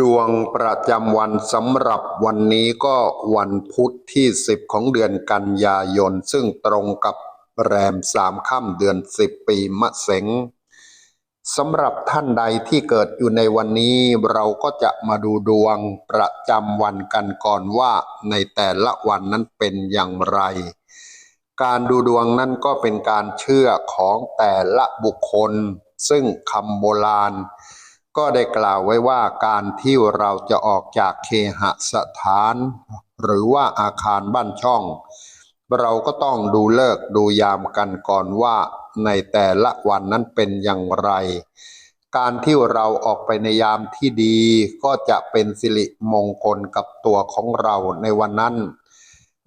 ดวงประจำวันสำหรับวันนี้ก็วันพุธที่ 10 ของเดือนกันยายน ซึ่งตรงกับแรมสามค่ำเดือน 10 ปีมะเสงสำหรับท่านใดที่เกิดอยู่ในวันนี้เราก็จะมาดูดวงประจำวันกันก่อนว่าในแต่ละวันนั้นเป็นอย่างไร การดูดวงนั้นก็เป็นการเชื่อของแต่ละบุคคล ซึ่งคำโบราณ ก็ได้กล่าวไว้ว่าการที่เราจะออกจากเคหสถาน หรือว่าอาคารบ้านช่อง เราก็ต้องดูเลิกดูยามกันก่อนว่า ในแต่ละวันนั้นเป็นอย่างไร การที่เราออกไปในยามที่ดี ก็จะเป็นสิริมงคลกับตัวของเราในวันนั้น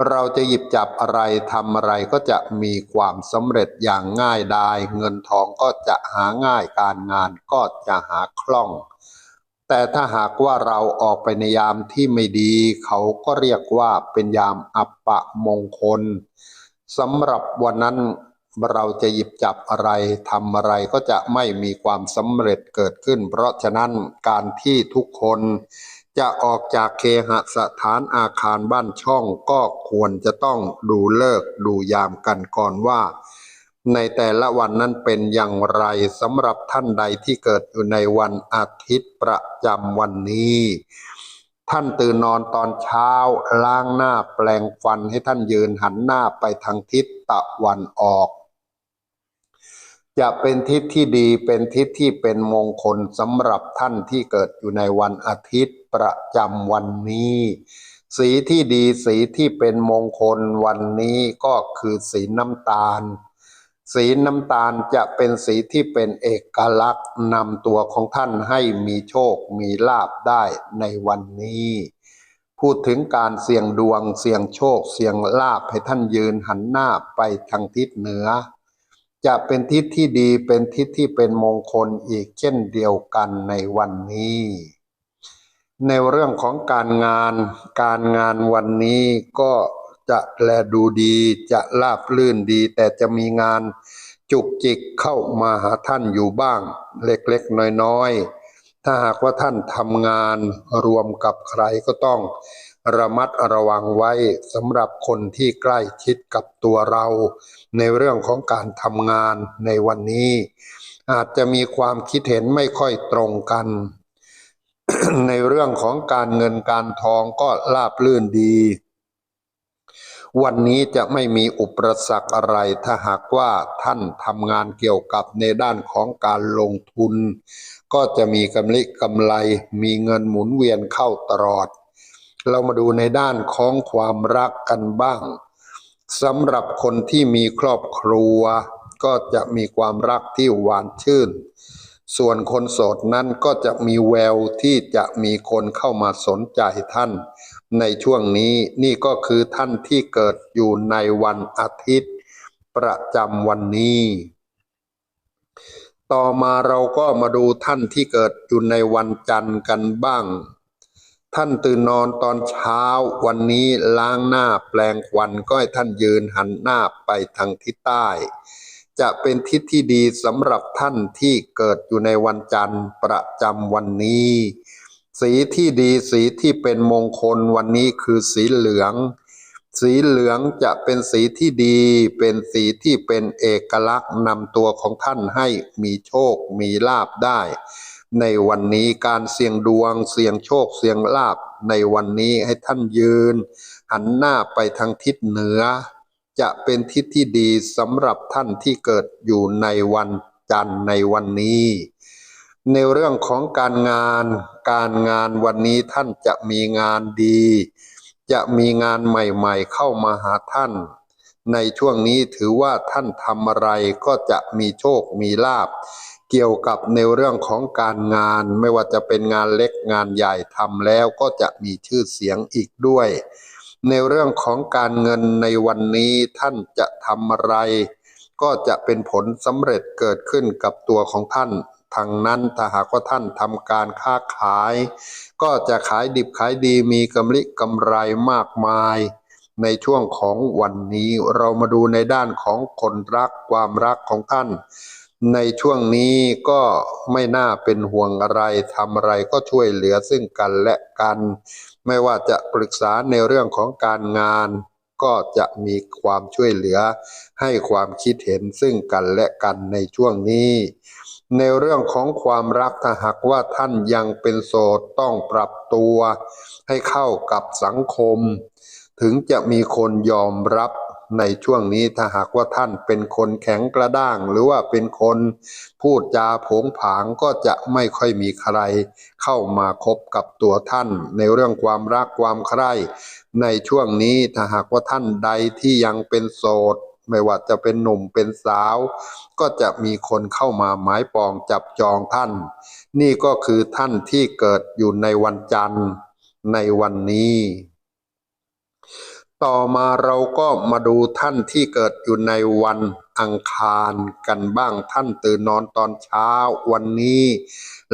เราจะหยิบจับอะไรทำอะไรก็จะมีความสำเร็จอย่างง่ายดาย เงินทองก็จะหาง่ายการงานก็จะหาคล่อง แต่ถ้าหากว่าเราออกไปในยามที่ไม่ดี เขาก็เรียกว่าเป็นยามอัปปะมงคลสำหรับวันนั้นเราจะหยิบจับอะไรทำอะไรก็จะไม่มีความสำเร็จเกิดขึ้น เพราะฉะนั้นการที่ทุกคน จะออกจากเคหสถานอาคารบ้านช่องก็ควรจะต้องดูเลิกดูยามกันก่อนว่า ในแต่ละวันนั้นเป็นอย่างไรสำหรับท่านใดที่เกิดอยู่ในวันอาทิตย์ประจำวันนี้ ท่านตื่นนอนตอนเช้าล้างหน้าแปลงฟันให้ท่านยืนหันหน้าไปทางทิศตะวันออก จะเป็นทิศที่ดีเป็นทิศที่เป็นมงคลสำหรับท่านที่เกิดอยู่ในวันอาทิตย์ประจำวันนี้ สีที่ดีสีที่เป็นมงคลวันนี้ก็คือสีน้ำตาล สีน้ำตาลจะเป็นสีที่เป็นเอกลักษณ์นำตัวของท่านให้มีโชคมีลาบได้ในวันนี้ พูดถึงการเสี่ยงดวงเสี่ยงโชคเสี่ยงลาบให้ท่านยืนหันหน้าไปทางทิศเหนือ จะเป็นทิศที่ดีเป็นทิศที่เป็นมงคลอีกเช่นเดียวกันในวันนี้ ในเรื่องของการงาน การงานวันนี้ก็จะแลดูดีจะลาบลื่นดี แต่จะมีงานจุกจิกเข้ามาหาท่านอยู่บ้าง เล็กๆน้อยๆ ถ้าหากว่าท่านทำงานรวมกับใครก็ต้อง ระมัดระวังไว้สำหรับคนที่ใกล้ชิดกับตัวเรา ในเรื่องของการทำงานในวันนี้ อาจจะมีความคิดเห็นไม่ค่อยตรงกัน ในเรื่องของการเงินการทองก็ลาบลื่นดี วันนี้จะไม่มีอุปสรรคอะไรถ้าหากว่าท่านทำงานเกี่ยวกับในด้านของการลงทุน ก็จะมีกำไรกำไรมีเงินหมุนเวียนเข้าตลอด เรามาดูในด้านของความรักกันบ้างสำหรับคนที่มีครอบครัว ก็จะมีความรักที่หวานชื่น ส่วนคนโสดนั้นก็จะมีแววที่จะมีคนเข้ามาสนใจท่าน ในช่วงนี้นี่ก็คือท่านที่เกิดอยู่ในวันอาทิตย์ ประจำวันนี้ ต่อมาเราก็มาดูท่านที่เกิดอยู่ในวันจันทร์กันบ้าง ท่านตื่นนอนตอนเช้าวันนี้ล้างหน้าแปลงควันก็ให้ท่านยืนหันหน้าไปทางทิศใต้ จะเป็นทิศที่ดีสำหรับท่านที่เกิดอยู่ในวันจันทร์ประจำวันนี้ สีที่ดีสีที่เป็นมงคลวันนี้คือสีเหลือง สีเหลืองจะเป็นสีที่ดี เป็นสีที่เป็นเอกลักษณ์นำตัวของท่านให้มีโชคมีลาบได้ ในวันนี้การเสี่ยงดวง เสี่ยงโชคเสี่ยงลาบในวันนี้ให้ท่านยืน หันหน้าไปทางทิศเหนือ จะเป็นทิศที่ดีสำหรับท่านที่เกิดอยู่ในวันจันทร์ในวันนี้ ในเรื่องของการงาน การงานวันนี้ท่านจะมีงานดี จะมีงานใหม่ๆเข้ามาหาท่าน ในช่วงนี้ถือว่าท่านทำอะไรก็จะมีโชคมีลาบ เกี่ยวกับในเรื่องของการงานไม่ว่าจะเป็นงานเล็กงานใหญ่ทำแล้วก็จะมีชื่อเสียงอีกด้วย ในเรื่องของการเงินในวันนี้ท่านจะทำอะไร ก็จะเป็นผลสำเร็จเกิดขึ้นกับตัวของท่านทางนั้นถ้าหากว่าท่านทำการค้าขาย ก็จะขายดิบขายดีมีกำลิกำไรมากมาย ในช่วงของวันนี้เรามาดูในด้านของคนรักความรักของท่าน ในช่วงนี้ก็ไม่น่าเป็นห่วงอะไรทำอะไรก็ช่วยเหลือซึ่งกันและกัน ไม่ว่าจะปรึกษาในเรื่องของการงาน ก็จะมีความช่วยเหลือ ให้ความคิดเห็นซึ่งกันและกันในช่วงนี้ ในเรื่องของความรักถ้าหากว่าท่านยังเป็นโสดต้องปรับตัว ให้เข้ากับสังคม ถึงจะมีคนยอมรับ ในช่วงนี้ถ้าหากว่าท่านเป็นคนแข็งกระด้าง หรือว่าเป็นคนพูดจาผงผางก็จะไม่ค่อยมีใคร เข้ามาคบกับตัวท่าน ในเรื่องความรักความใคร่ในช่วงนี้ถ้าหากว่าท่านใดที่ยังเป็นโสดไม่ว่าจะเป็นหนุ่มเป็นสาว ก็จะมีคนเข้ามาหมายปองจับจองท่าน นี่ก็คือท่านที่เกิดอยู่ในวันจันทร์ในวันนี้ ต่อมาเราก็มาดูท่านที่เกิดอยู่ในวันอังคารกันบ้างท่านตื่นนอนตอนเช้าวันนี้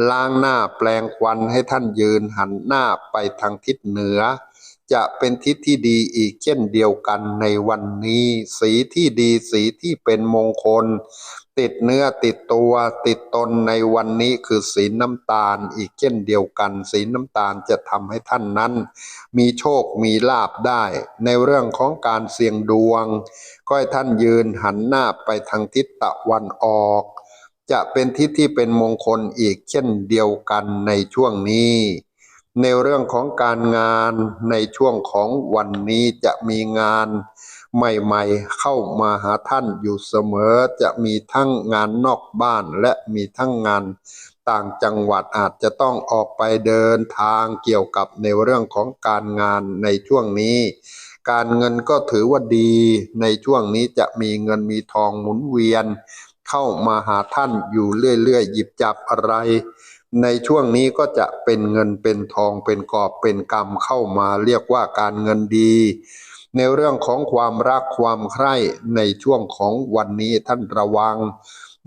ล้างหน้าแปลงควันให้ท่านยืนหันหน้าไปทางทิศเหนือ จะเป็นทิศที่ดีอีกเช่นเดียวกันในวันนี้ สีที่ดีสีที่เป็นมงคล ติดเนื้อติดตัวติดตนในวันนี้คือสีน้ำตาลอีกเช่นเดียวกันสีน้ำตาลจะทำให้ท่านนั้น มีโชคมีลาบได้ ในเรื่องของการเสี่ยงดวง ก็ให้ท่านยืนหันหน้าไปทางทิศตะวันออก จะเป็นทิศที่เป็นมงคลอีกเช่นเดียวกันในช่วงนี้ ในเรื่องของการงานในช่วงของวันนี้จะมีงาน ใหม่ๆ เข้ามาหาท่านอยู่เสมอจะมีทั้งงานนอกบ้านและมีทั้งงานต่างจังหวัดอาจจะต้องออกไปเดินทางเกี่ยวกับในเรื่องของการงานในช่วงนี้ การเงินก็ถือว่าดีในช่วงนี้จะมีเงินมีทองหมุนเวียน เข้ามาหาท่านอยู่เรื่อยๆ หยิบจับอะไร ในช่วงนี้ก็จะเป็นเงินเป็นทองเป็นกอบเป็นกำเข้ามาเรียกว่าการเงินดี ในเรื่องของความรักความใคร่ในช่วงของวันนี้ท่านระวัง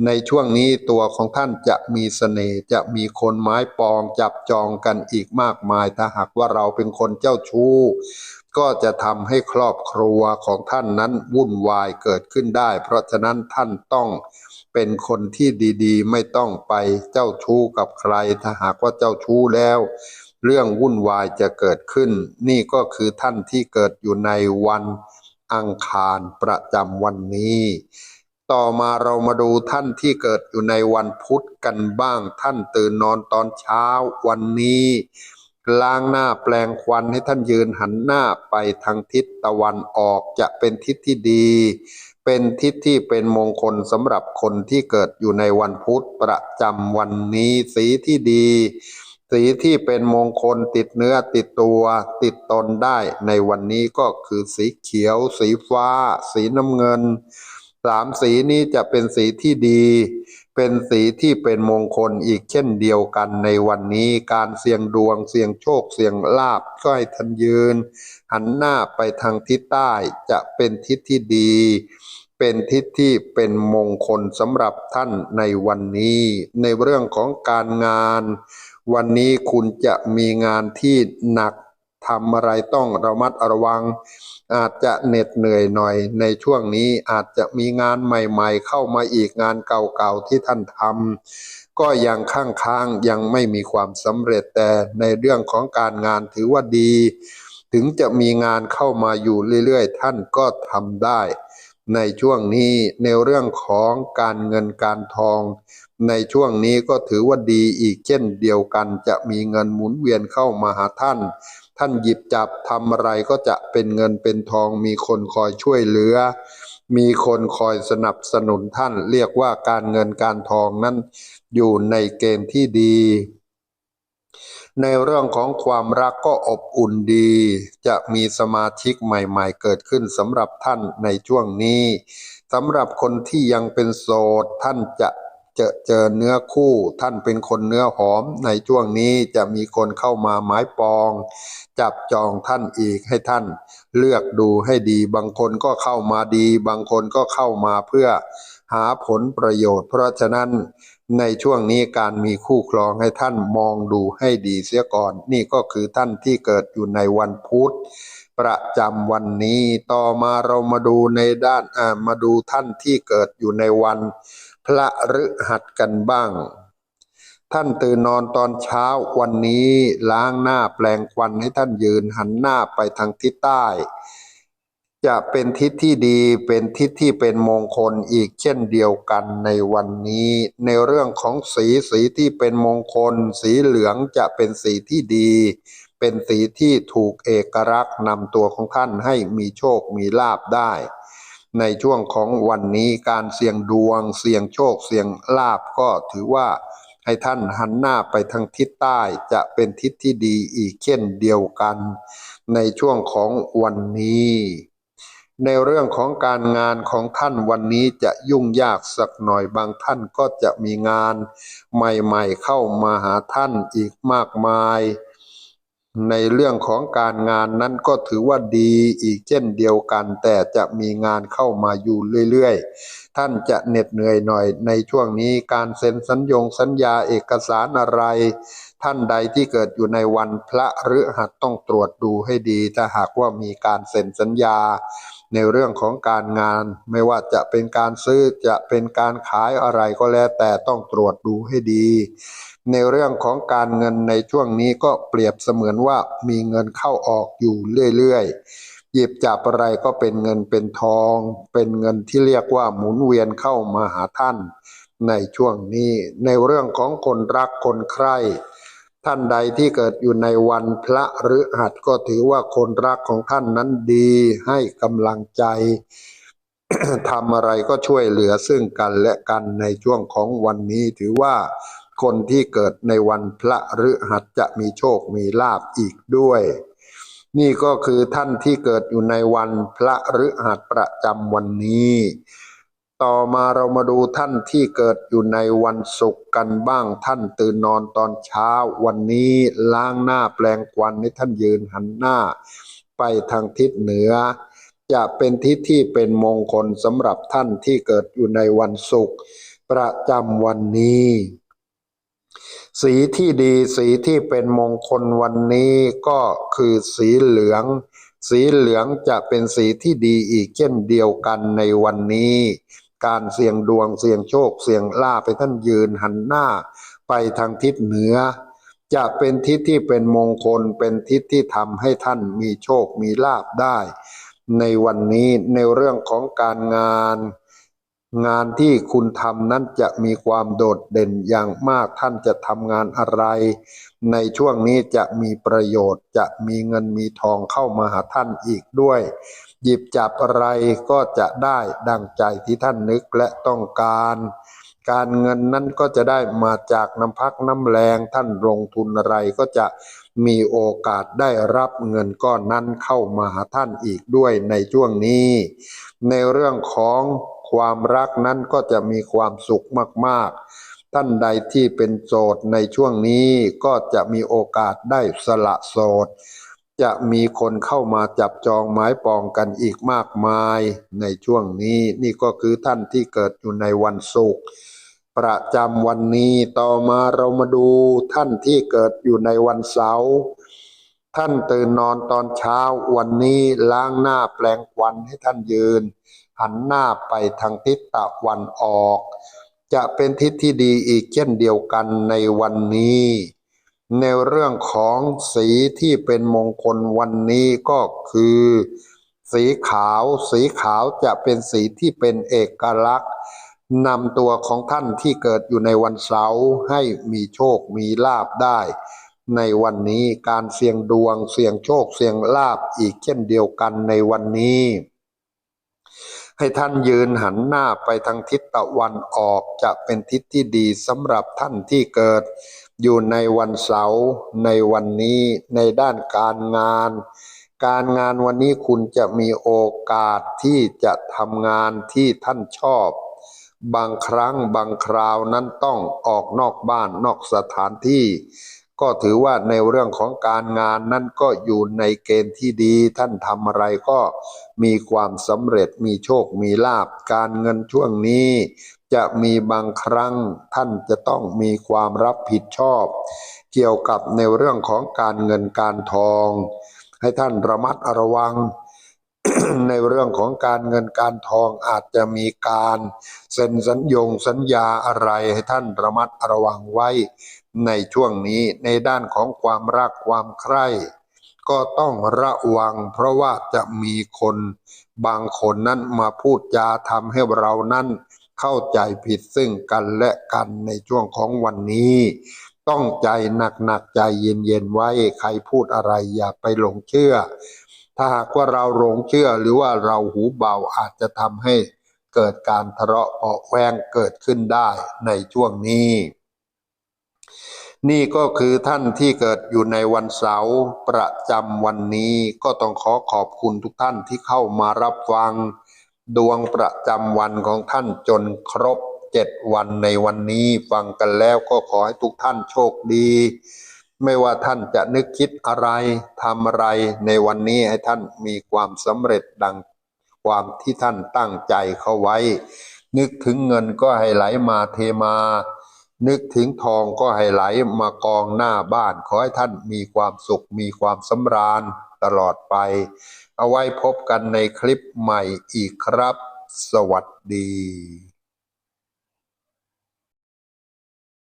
ในช่วงนี้ตัวของท่านจะมีเสน่ห์จะมีคนไม้ปองจับจองกันอีกมากมาย ถ้าหากว่าเราเป็นคนเจ้าชู้ก็จะทำให้ครอบครัวของท่านนั้นวุ่นวายเกิดขึ้นได้ เพราะฉะนั้นท่านต้องเป็นคนที่ดีๆ ไม่ต้องไปเจ้าชู้กับใคร ถ้าหากว่าเจ้าชู้แล้ว เรื่องวุ่นวายจะเกิดขึ้น นี่ก็คือท่านที่เกิดอยู่ในวันอังคารประจำวันนี้ ต่อมาเรามาดูท่านที่เกิดอยู่ในวันพุธกันบ้าง ท่านตื่นนอนตอนเช้าวันนี้ล้างหน้าแปลงควันให้ท่านยืนหันหน้าไปทางทิศตะวันออกจะเป็นทิศที่ดี เป็นทิศที่เป็นมงคลสำหรับคนที่เกิดอยู่ในวันพุธประจำวันนี้สีที่ดี สีที่เป็นมงคลติดเนื้อติดตัวติดตนได้ในวันนี้ก็คือสีเขียว สีฟ้า สีน้ำเงินสามสีนี้จะเป็นสีที่ดี เป็นสีที่เป็นมงคลอีกเช่นเดียวกันในวันนี้การเสี่ยงดวงเสี่ยงโชคเสี่ยงลาบก็ให้ท่านยืน หันหน้าไปทางทิศใต้จะเป็นทิศที่ดี เป็นทิศที่เป็นมงคลสำหรับท่านในวันนี้ ในเรื่องของการงาน วันนี้คุณจะมีงานที่หนักทำอะไรต้องระมัดระวัง อาจจะเหน็ดเหนื่อยหน่อย ในช่วงนี้อาจจะมีงานใหม่ๆ เข้ามาอีกงานเก่าๆที่ท่านทำก็ยังข้างค้างยังไม่มีความสำเร็จแต่ในเรื่องของการงานถือว่าดี ถึงจะมีงานเข้ามาอยู่เรื่อยๆ ท่านก็ทำได้ ในช่วงนี้ในเรื่องของการเงินการทอง ในช่วงนี้ก็ถือว่าดีอีกเช่นเดียวกันจะมีเงินหมุนเวียนเข้ามาหาท่าน ท่านหยิบจับทำอะไรก็จะเป็นเงินเป็นทอง มีคนคอยช่วยเหลือ มีคนคอยสนับสนุนท่าน เรียกว่าการเงินการทองนั้นอยู่ในเกณฑ์ที่ดี ในเรื่องของความรักก็อบอุ่นดี จะมีสมาชิกใหม่ ๆ เกิดขึ้นสำหรับท่านในช่วงนี้สำหรับคนที่ยังเป็นโสดท่านจะ จอเจอเนื้อคู่ท่านเป็นคนเนื้อหอม ในช่วงนี้จะมีคนเข้ามาหมายปอง จับจองท่านอีกให้ท่าน เลือกดูให้ดีบางคนก็เข้ามาดี บางคนก็เข้ามาเพื่อหาผลประโยชน์ เพราะฉะนั้นในช่วงนี้การมีคู่ครองให้ท่านมองดูให้ดีเสียก่อน นี่ก็คือท่านที่เกิดอยู่ในวันพุธประจำวันนี้ต่อมาเรามาดูในด้านอ่ามาดูท่านที่เกิดอยู่ในวัน ระฤหัสกันบ้าง ท่านตื่นนอนตอนเช้าวันนี้ล้างหน้าแปลงควันให้ท่านยืนหันหน้าไปทางทิศใต้ จะเป็นทิศที่ดีเป็นทิศที่เป็นมงคลอีกเช่นเดียวกันในวันนี้ ในเรื่องของสีสีที่เป็นมงคล สีเหลืองจะเป็นสีที่ดี เป็นสีที่ถูกเอกลักษณ์นำตัวของท่านให้มีโชคมีลาบได้ ในช่วงของวันนี้การเสี่ยงดวง เสี่ยงโชค เสี่ยงลาบก็ถือว่าให้ท่านหันหน้าไปทางทิศใต้จะเป็นทิศที่ดีอีกเช่นเดียวกัน ในช่วงของวันนี้ ในเรื่องของการงานของท่านวันนี้จะยุ่งยากสักหน่อยบางท่านก็จะมีงานใหม่ๆเข้ามาหาท่านอีกมากมาย ในเรื่องของการงานนั้นก็ถือว่าดีอีกเช่นเดียวกัน แต่จะมีงานเข้ามาอยู่เรื่อยๆ ท่านจะเหน็ดเหนื่อยหน่อยในช่วงนี้การเซ็นสัญญงสัญญาเอกสารอะไร ท่านใดที่เกิดอยู่ในวันพระหรือหัดต้องตรวจดูให้ดี ถ้าหากว่ามีการเซ็นสัญญา ในเรื่องของการงาน ไม่ว่าจะเป็นการซื้อจะเป็นการขายอะไรก็แล้วแต่ต้องตรวจดูให้ดี ในเรื่องของการเงินในช่วงนี้ก็เปรียบเสมือนว่ามีเงินเข้าออกอยู่เรื่อยๆหยิบจับอะไรก็เป็นเงินเป็นทอง เป็นเงินที่เรียกว่าหมุนเวียนเข้ามาหาท่าน ในช่วงนี้ในเรื่องของคนรักคนใคร่ ท่านใดที่เกิดอยู่ในวันพระฤหัสก็ถือว่าคนรักของท่านนั้นดีให้กำลังใจทำอะไรก็ช่วยเหลือซึ่งกันและกันในช่วงของวันนี้ ถือว่าคนที่เกิดในวันพระฤหัสจะมีโชคมีลาบอีกด้วย นี่ก็คือท่านที่เกิดอยู่ในวันพระฤหัสประจำวันนี้ ต่อมาเรามาดูท่านที่เกิดอยู่ในวันศุกร์กันบ้างท่านตื่นนอนตอนเช้า วันนี้ล้างหน้าแปลงควันให้ท่านยืนหันหน้า ไปทางทิศเหนือ จะเป็นทิศที่เป็นมงคลสำหรับท่านที่เกิดอยู่ในวันศุกร์ประจำวันนี้ สีที่ดีสีที่เป็นมงคลวันนี้ก็คือสีเหลือง สีเหลืองจะเป็นสีที่ดีอีกเช่นเดียวกันในวันนี้ การเสี่ยงดวงเสี่ยงโชค เสี่ยงลาภไปท่านยืนหันหน้าไปทางทิศเหนือ จะเป็นทิศที่เป็นมงคลเป็นทิศที่ทำให้ท่านมีโชคมีลาภได้ ในวันนี้ในเรื่องของการงาน งานที่คุณทำนั้นจะมีความโดดเด่นอย่างมากท่านจะทำงานอะไร ในช่วงนี้จะมีประโยชน์จะมีเงินมีทองเข้ามาหาท่านอีกด้วย หยิบจับอะไรก็จะได้ดังใจที่ท่านนึกและต้องการ การเงินนั้นก็จะได้มาจากน้ำพักน้ำแรงท่านลงทุนอะไรก็จะมีโอกาสได้รับเงินก้อนนั้นเข้ามาท่านอีกด้วยในช่วงนี้ ในเรื่องของความรักนั้นก็จะมีความสุขมากๆ ท่านใดที่เป็นโสดในช่วงนี้ก็จะมีโอกาสได้สละโสด จะมีคนเข้ามาจับจองหมายปองกันอีกมากมายในช่วงนี้นี่ก็คือท่านที่เกิดอยู่ในวันศุกร์ประจำวันนี้ต่อมาเรามาดูท่านที่เกิดอยู่ในวันเสาร์ท่านตื่นนอนตอนเช้าวันนี้ล้างหน้าแปลงควันให้ท่านยืน หันหน้าไปทางทิศตะวันออก จะเป็นทิศที่ดีอีกเช่นเดียวกันในวันนี้ ในเรื่องของสีที่เป็นมงคลวันนี้ก็คือ สีขาว สีขาวจะเป็นสีที่เป็นเอกลักษณ์นำตัวของท่านที่เกิดอยู่ในวันเสาร์ให้มีโชคมีลาบได้ ในวันนี้การเสี่ยงดวงเสี่ยงโชคเสี่ยงลาบอีกเช่นเดียวกันในวันนี้ ให้ท่านยืนหันหน้าไปทางทิศตะวันออกจะเป็นทิศที่ดีสำหรับท่านที่เกิด อยู่ในวันเสาร์ในวันนี้ในด้านการงาน การงานวันนี้คุณจะมีโอกาสที่จะทำงานที่ท่านชอบ บางครั้งบางคราวนั้นต้องออกนอกบ้านนอกสถานที่ ก็ถือว่าในเรื่องของการงานนั้นก็อยู่ในเกณฑ์ที่ดี ท่านทำอะไรก็มีความสำเร็จมีโชคมีลาบการเงินช่วงนี้ จะมีบางครั้งท่านจะต้องมีความรับผิดชอบ เกี่ยวกับในเรื่องของการเงินการทอง ให้ท่านระมัดระวัง ในเรื่องของการเงินการทองอาจจะมีการเซ็นสัญญงสัญญาอะไรให้ท่านระมัดระวังไว้ ในช่วงนี้ในด้านของความรักความใคร่ก็ต้องระวัง เพราะว่าจะมีคนบางคนนั้นมาพูดจาทำให้เรานั้นเข้าใจผิดซึ่งกันและกันในช่วงของวันนี้ ต้องใจหนักๆใจเย็นๆไว้ใครพูดอะไรอย่าไปหลงเชื่อ ถ้าหากว่าเราหลงเชื่อหรือว่าเราหูเบาอาจจะทำให้เกิดการทะเลาะเบาะแวงเกิดขึ้นได้ในช่วงนี้ นี่ก็คือท่านที่เกิดอยู่ในวันเสาร์ประจำวันนี้ก็ต้องขอขอบคุณทุกท่านที่เข้ามารับฟัง ดวงประจำวันของท่านจนครบเจ็ดวันในวันนี้ฟังกันแล้วก็ขอให้ทุกท่านโชคดี ไม่ว่าท่านจะนึกคิดอะไรทำอะไรในวันนี้ให้ท่านมีความสำเร็จดังความที่ท่านตั้งใจเข้าไว้ นึกถึงเงินก็ให้ไหลมาเทมา นึกถึงทองก็ให้ไหลมากองหน้าบ้าน ขอให้ท่านมีความสุขมีความสำราญตลอดไป เอาไว้พบกันในคลิปใหม่อีกครับ สวัสดี